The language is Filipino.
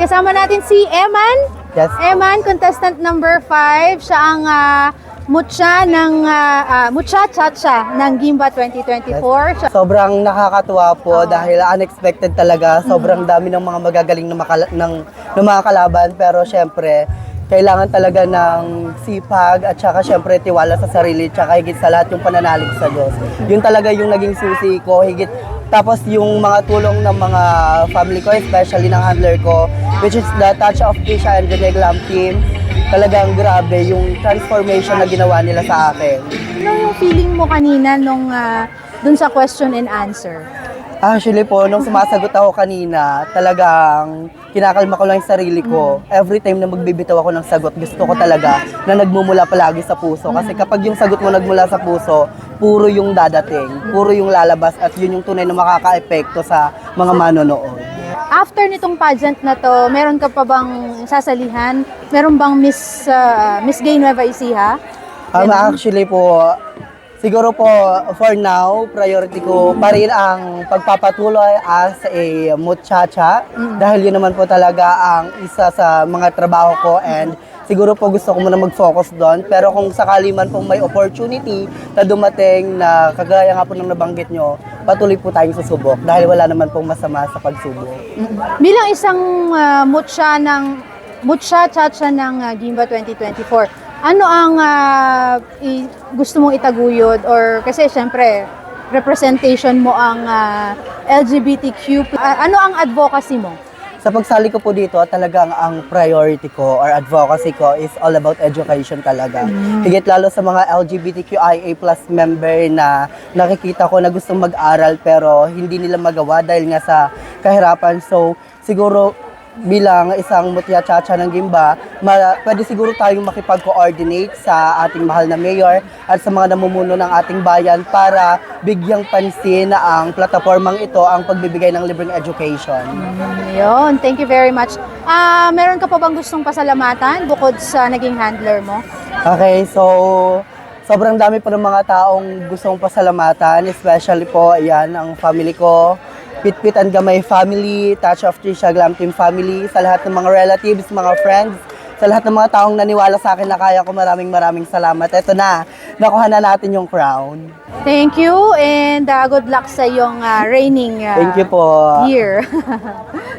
kasama natin si Eman. Yes. Eman, contestant number 5. Siya ang ah, mutya ng ah, ah, mutya chacha ng Gimba 2024. Siya- Sobrang nakakatuwa po dahil unexpected talaga. Sobrang dami ng mga magagaling na, makala- ng, ng mga kalaban. Pero syempre, kailangan talaga ng sipag at saka syempre tiwala sa sarili tsaka higit sa lahat yung pananalig sa Diyos. Yun talaga yung naging susi ko. Higit tapos yung mga tulong ng mga family ko, especially ng handler ko, which is the Touch of Kisha and the Neglam team. Talagang grabe yung transformation na ginawa nila sa akin. Ano yung feeling mo kanina nung ah, dun sa question and answer? Actually po, nung sumasagot ako kanina, talagang kinakalma ko lang yung sarili ko. Every time na magbibitaw ako ng sagot, gusto ko talaga na nagmumula palagi sa puso. Kasi kapag yung sagot mo nagmula sa puso, puro yung dadating, puro yung lalabas at yun yung tunay na makaka-epekto sa mga manonood. After nitong pageant na to, meron ka pa bang sasalihan? Meron bang Miss ah, Miss Gay Nueva Ecija? Um, actually po, siguro po for now, priority ko pa rin ang pagpapatuloy as a muchacha dahil yun naman po talaga ang isa sa mga trabaho ko and siguro po gusto ko muna mag-focus doon. Pero kung sakali man pong may opportunity na dumating na kagaya nga po ng nabanggit nyo, patuloy po tayong susubok dahil wala naman pong masama sa pagsubok. Bilang isang ah, mutya ng mutya chacha ng ah, Gimba 2024, ano ang ah, i- gusto mong itaguyod or kasi syempre representation mo ang ah, LGBTQ. Ah, ano ang advocacy mo? Sa pagsali ko po dito, talagang ang priority ko or advocacy ko is all about education talaga. Higit lalo sa mga LGBTQIA plus member na nakikita ko na gustong mag-aral pero hindi nila magawa dahil nga sa kahirapan. So, siguro bilang isang mutya chacha ng Gimba, ma- pwede siguro tayong makipag-coordinate sa ating mahal na mayor at sa mga namumuno ng ating bayan para bigyang pansin na ang platapormang ito ang pagbibigay ng libreng education. Yun, thank you very much. Ah, meron ka pa bang gustong pasalamatan bukod sa naging handler mo? Okay, so sobrang dami pa ng mga taong gustong pasalamatan, especially po, ayan, ang family ko, Pitpit and Gamay family, Touch of Trisha Glam Team family, sa lahat ng mga relatives, mga friends, sa lahat ng mga taong naniwala sa akin na kaya ko maraming maraming salamat. Ito na, nakuha na natin yung crown. Thank you and ah, good luck sa iyong ah, reigning ah, Thank you po. year.